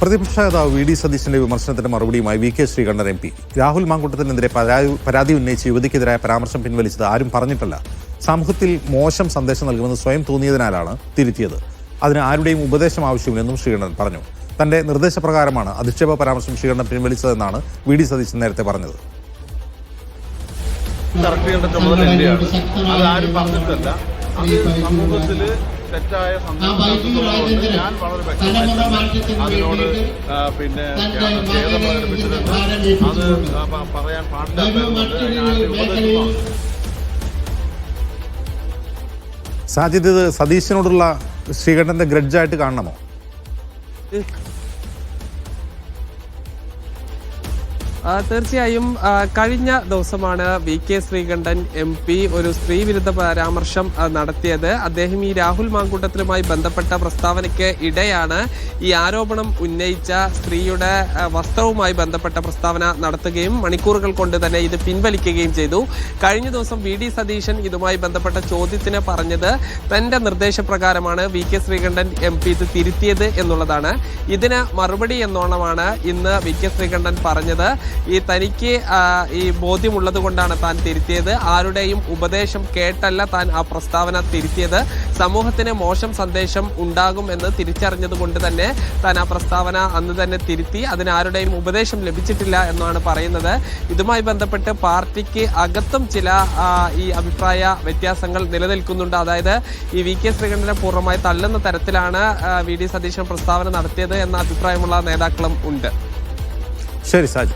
പ്രതിപക്ഷ നേതാവ് V D സതീശന്റെ വിമർശനത്തിന് മറുപടിയുമായി V K Sreekandan M P. Rahul മാങ്കൂട്ടത്തിനെതിരെ പരാതി ഉന്നയിച്ച് യുവതിക്കെതിരായ പരാമർശം പിൻവലിച്ചത് ആരും പറഞ്ഞിട്ടില്ല. സമൂഹത്തിൽ മോശം സന്ദേശം നൽകുമെന്ന് സ്വയം തോന്നിയതിനാലാണ് തിരുത്തിയത്. അതിന് ആരുടെയും ഉപദേശം ആവശ്യമില്ലെന്നും ശ്രീകണ്ഠൻ പറഞ്ഞു. തന്റെ നിർദ്ദേശപ്രകാരമാണ് അധിക്ഷേപ പരാമർശം ശ്രീകണ്ഠൻ പിൻവലിച്ചതെന്നാണ് വി ഡി സതീശൻ നേരത്തെ പറഞ്ഞത്. ചുമതല അത് ആരും പറഞ്ഞിട്ടല്ല. അത് സമൂഹത്തിൽ തെറ്റായ സന്ദേശം ഞാൻ വളരെ വ്യക്തമായിട്ട് അതിനോട് പിന്നെ ഞാൻ ഖേദം പ്രകടിപ്പിച്ചിട്ടുണ്ട്. അത് പറയാൻ പാടില്ല. സാജിദ് ഇത് സതീശനോടുള്ള ശ്രീകണ്ഠന്റെ ഗ്രഡ്ജായിട്ട് കാണണമോ? തീർച്ചയായും കഴിഞ്ഞ ദിവസമാണ് V K Sreekandan M P ഒരു സ്ത്രീ വിരുദ്ധ പരാമർശം നടത്തിയത്. അദ്ദേഹം ഈ രാഹുൽ മാങ്കൂട്ടത്തിലുമായി ബന്ധപ്പെട്ട പ്രസ്താവനയ്ക്ക് ഇടെയാണ് ഈ ആരോപണം ഉന്നയിച്ച സ്ത്രീയുടെ വസ്ത്രവുമായി ബന്ധപ്പെട്ട പ്രസ്താവന നടത്തുകയും മണിക്കൂറുകൾ കൊണ്ട് തന്നെ ഇത് പിൻവലിക്കുകയും ചെയ്തു. കഴിഞ്ഞ ദിവസം വി ഡി സതീശൻ ഇതുമായി ബന്ധപ്പെട്ട ചോദ്യത്തിന് പറഞ്ഞത് തന്റെ നിർദ്ദേശപ്രകാരമാണ് V K Sreekandan M P ഇത് തിരുത്തിയത് എന്നുള്ളതാണ്. ഇതിന് മറുപടി എന്നോണമാണ് ഇന്ന് വി കെ ശ്രീകണ്ഠൻ പറഞ്ഞത്. ഈ തനിക്ക് ഈ ബോധ്യമുള്ളത് കൊണ്ടാണ് താൻ തിരുത്തിയത്. ആരുടെയും ഉപദേശം കേട്ടല്ല താൻ ആ പ്രസ്താവന തിരുത്തിയത്. സമൂഹത്തിന് മോശം സന്ദേശം ഉണ്ടാകും എന്ന് തിരിച്ചറിഞ്ഞത് കൊണ്ട് തന്നെ താൻ ആ പ്രസ്താവന അന്ന് തന്നെ തിരുത്തി. അതിന് ആരുടെയും ഉപദേശം ലഭിച്ചിട്ടില്ല എന്നാണ് പറയുന്നത്. ഇതുമായി ബന്ധപ്പെട്ട് പാർട്ടിക്ക് അകത്തും ചില ഈ അഭിപ്രായ വ്യത്യാസങ്ങൾ നിലനിൽക്കുന്നുണ്ട്. അതായത് ഈ വി കെ ശ്രീകണ്ഠനെ പൂർണമായി തള്ളുന്ന തരത്തിലാണ് വി ഡി സതീശൻ പ്രസ്താവന നടത്തിയത് എന്ന അഭിപ്രായമുള്ള നേതാക്കളും ഉണ്ട്. ശരി സാജി.